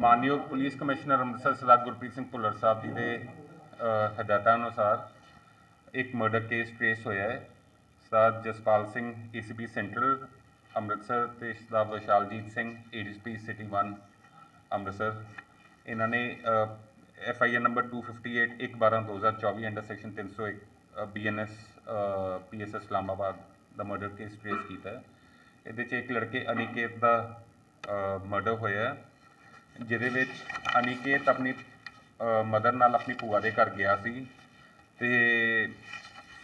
ਮਾਨਯੋਗ police commissioner Amritsar Sardar Gurpreet Singh Bhullar Sahib ji ਦੇ ਹਦਾਇਤਾਂ ਅਨੁਸਾਰ ਇੱਕ ਮਰਡਰ ਕੇਸ ਟ੍ਰੇਸ ਹੋਇਆ ਹੈ। ਸਰਦਾਰ ਜਸਪਾਲ ਸਿੰਘ ਏਸੀਪੀ ਸੈਂਟਰਲ ਅੰਮ੍ਰਿਤਸਰ ਤੇ ਸਰਦਾਰ ਵਿਸ਼ਾਲਜੀਤ ਸਿੰਘ ਏਡੀਸਪੀ ਸਿਟੀ 1 ਅੰਮ੍ਰਿਤਸਰ। ਇਹਨਾਂ ਨੇ F I R number 258 1 12 2024 under section 301 BNS PSS Islamabad the murder case trace ਕੀਤਾ ਹੈ। ਇਹਦੇ 'ਚ ਇੱਕ ਲੜਕੇ ਅਨਿਕੇਤ ਦਾ ਮਰਡਰ ਹੋਇਆ ਹੈ, ਜਿਹਦੇ ਵਿੱਚ ਅਨਿਕੇਤ ਆਪਣੀ ਮਦਰ ਨਾਲ ਆਪਣੀ ਭੂਆ ਦੇ ਘਰ ਗਿਆ ਸੀ ਤੇ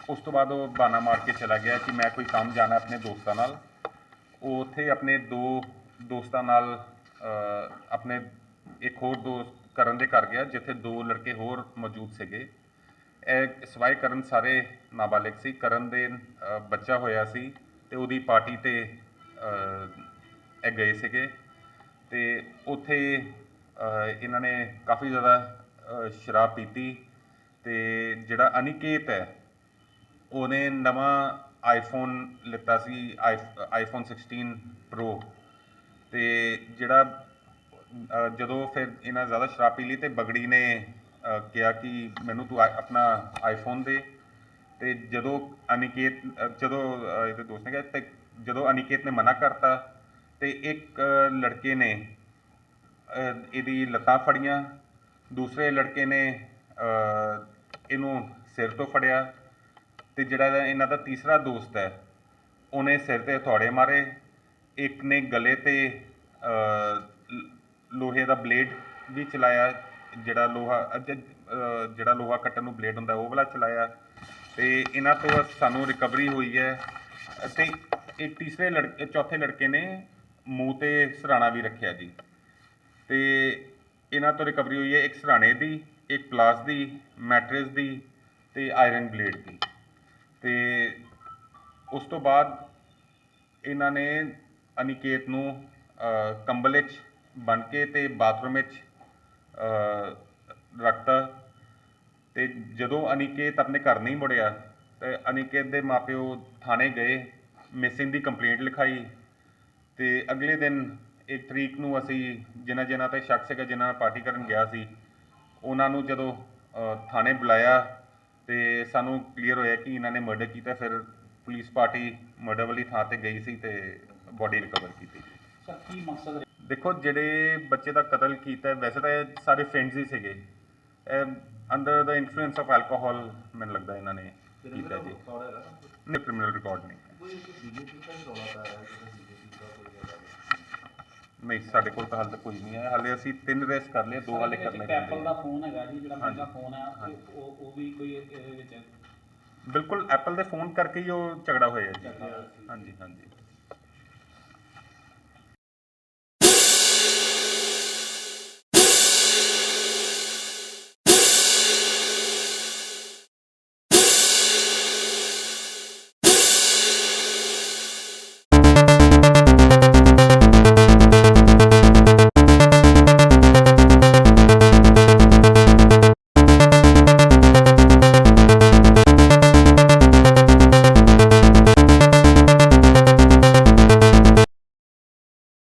ਉਸ ਤੋਂ ਬਾਅਦ ਉਹ ਬਾਨਾ ਮਾਰ ਕੇ ਚਲਾ ਗਿਆ ਕਿ ਮੈਂ ਕੋਈ ਕੰਮ ਜਾਣਾ ਆਪਣੇ ਦੋਸਤਾਂ ਨਾਲ। ਉਹ ਉੱਥੇ ਆਪਣੇ ਦੋ ਦੋਸਤਾਂ ਨਾਲ ਆਪਣੇ ਇੱਕ ਹੋਰ ਦੋਸਤ ਕਰਨ ਦੇ ਘਰ ਗਿਆ, ਜਿੱਥੇ ਦੋ ਲੜਕੇ ਹੋਰ ਮੌਜੂਦ ਸੀਗੇ। ਇਹ ਸਵਾਈ ਕਰਨ ਸਾਰੇ ਨਾਬਾਲਿਗ ਸੀ। ਕਰਨ ਦੇ ਬੱਚਾ ਹੋਇਆ ਸੀ ਤੇ ਉਹਦੀ ਪਾਰਟੀ ਤੇ ਇਹ ਗਏ ਸੀਗੇ। ਅਤੇ ਉੱਥੇ ਇਹਨਾਂ ਨੇ ਕਾਫੀ ਜ਼ਿਆਦਾ ਸ਼ਰਾਬ ਪੀਤੀ ਅਤੇ ਜਿਹੜਾ ਅਨੀਕੇਤ ਹੈ, ਉਹਨੇ ਨਵਾਂ ਆਈਫੋਨ ਲਿੱਤਾ ਸੀ, ਆਈ ਆਈਫੋਨ 16 ਪ੍ਰੋ ਅਤੇ ਜਿਹੜਾ ਜਦੋਂ ਫਿਰ ਇਹਨਾਂ ਜ਼ਿਆਦਾ ਸ਼ਰਾਬ ਪੀ ਲਈ ਅਤੇ ਬਗੜੀ ਨੇ ਕਿਹਾ ਕਿ ਮੈਨੂੰ ਤੂੰ ਆਈ- ਆਪਣਾ ਆਈਫੋਨ ਦੇ ਅਤੇ ਜਦੋਂ ਅਨਿਕੇਤ ਜਦੋਂ ਇਹਦੇ ਦੋਸਤ ਨੇ ਕਿਹਾ ਤੇ ਜਦੋਂ ਅਨਿਕੇਤ ਨੇ ਮਨਾ ਕਰਤਾ ਤੇ ਇੱਕ ਲੜਕੇ ਨੇ ਇਹਦੀ ਲੱਤਾਂ ਫੜੀਆਂ। ਦੂਸਰੇ ਲੜਕੇ ਨੇ ਇਹਨੂੰ ਸਿਰ ਤੋਂ ਫੜਿਆ ਤੇ ਜਿਹੜਾ ਇਹਨਾਂ ਦਾ ਤੀਸਰਾ ਦੋਸਤ ਹੈ ਉਹਨੇ ਸਿਰ ਤੇ ਹਥੌੜੇ ਮਾਰੇ। ਇੱਕ ਨੇ ਗਲੇ ਤੇ ਲੋਹੇ ਦਾ ਬਲੇਡ ਵੀ ਚਲਾਇਆ ਜਿਹੜਾ ਲੋਹਾ ਅ, ਜਿਹੜਾ ਲੋਹਾ ਕੱਟਣ ਨੂੰ ਬਲੇਡ ਹੁੰਦਾ ਉਹ ਵਾਲਾ ਚਲਾਇਆ ਤੇ ਇਹਨਾਂ ਤੋਂ ਸਾਨੂੰ ਰਿਕਵਰੀ ਹੋਈ ਹੈ। ਅਤੇ ਇਹ ਤੀਸਰੇ ਲੜਕੇ ਚੌਥੇ ਲੜਕੇ ਨੇ ਮੂੰਹ ਤੇ ਸਰਾਣਾ ਵੀ ਰੱਖਿਆ ਜੀ। ਤੇ ਇਹਨਾਂ ਤੋਂ ਰਿਕਵਰੀ ਹੋਈ ਹੈ ਇੱਕ ਸਰਾਣੇ ਦੀ, ਇੱਕ ਪਲਾਸ ਦੀ ਮੈਟਰਸ ਦੀ ਤੇ ਆਇਰਨ ਬਲੇਡ ਦੀ। ਤੇ ਉਸ ਤੋਂ ਬਾਅਦ ਇਹਨਾਂ ਨੇ ਅਨਿਕੇਤ ਨੂੰ ਕੰਬਲ ਵਿੱਚ ਬੰਨ ਕੇ ਤੇ ਬਾਥਰੂਮ ਵਿੱਚ ਰੱਖਤਾ। ਤੇ ਜਦੋਂ ਅਨਿਕੇਤ ਆਪਣੇ ਘਰ ਨਹੀਂ ਮੁੜਿਆ, ਤੇ ਅਨਿਕੇਤ ਦੇ ਮਾਪਿਓ ਥਾਣੇ ਗਏ। ਮਿਸਿੰਗ ਦੀ ਕੰਪਲੇਂਟ ਲਿਖਾਈ। ਤੇ ਅਗਲੇ ਦਿਨ ਇੱਕ ਤਰੀਕ ਨੂੰ ਅਸੀਂ ਜਿਨ੍ਹਾਂ ਜਿਨ੍ਹਾਂ ਤੇ ਸ਼ੱਕ ਸੀਗਾ ਜਿਨ੍ਹਾਂ ਨਾਲ ਪਾਰਟੀ ਕਰਨ ਗਿਆ ਸੀ ਉਹਨਾਂ ਨੂੰ ਜਦੋਂ ਥਾਣੇ ਬੁਲਾਇਆ ਤੇ ਸਾਨੂੰ ਕਲੀਅਰ ਹੋਇਆ ਕਿ ਇਹਨਾਂ ਨੇ ਮਰਡਰ ਕੀਤਾ ਫਿਰ ਪੁਲਿਸ ਪਾਰਟੀ ਮਰਡਰ ਵਾਲੀ ਥਾਂ ਤੇ ਗਈ ਸੀ ਤੇ ਬੋਡੀ ਰਿਕਵਰ ਕੀਤੀ। ਸਰ ਕੀ ਮਕਸਦ ਦੇਖੋ ਜਿਹੜੇ ਬੱਚੇ ਦਾ ਕਤਲ ਕੀਤਾ ਵੈਸੇ ਤਾਂ ਇਹ ਸਾਰੇ ਫਰੈਂਡਸ ਹੀ ਸੀਗੇ। Under the influence of alcohol ਮੈਨੂੰ ਲੱਗਦਾ ਇਹਨਾਂ ਨੇ ਕੀਤਾ ਜੀ। ਨਹੀਂ ਕ੍ਰਿਮੀਨਲ ਰਿਕਾਰਡ ਨਹੀਂ। ਨਹੀਂ ਸਾਡੇ ਕੋਲ ਤਾਂ ਹਾਲੇ ਤੱਕ ਕੋਈ ਨਹੀਂ ਹੈ ਹਾਲੇ ਅਸੀਂ ਤਿੰਨ ਰੇਸ ਕਰ ਲਏ ਦੋ ਹਾਲੇ ਕਰਨੇ ਐਪਲ ਦਾ ਆ। ਫੋਨ ਹੈਗਾ ਜੀ ਜਿਹੜਾ ਮਹਿੰਗਾ। ਫੋਨ ਹੈ ਤੇ ਉਹ ਉਹ ਵੀ ਕੋਈ ਇਹਦੇ ਵਿੱਚ ਬਿਲਕੁਲ ਐਪਲ ਦੇ ਫੋਨ ਕਰਕੇ ਹੀ ਉਹ ਝਗੜਾ ਹੋਇਆ ਜੀ। ਹਾਂਜੀ ਹਾਂਜੀ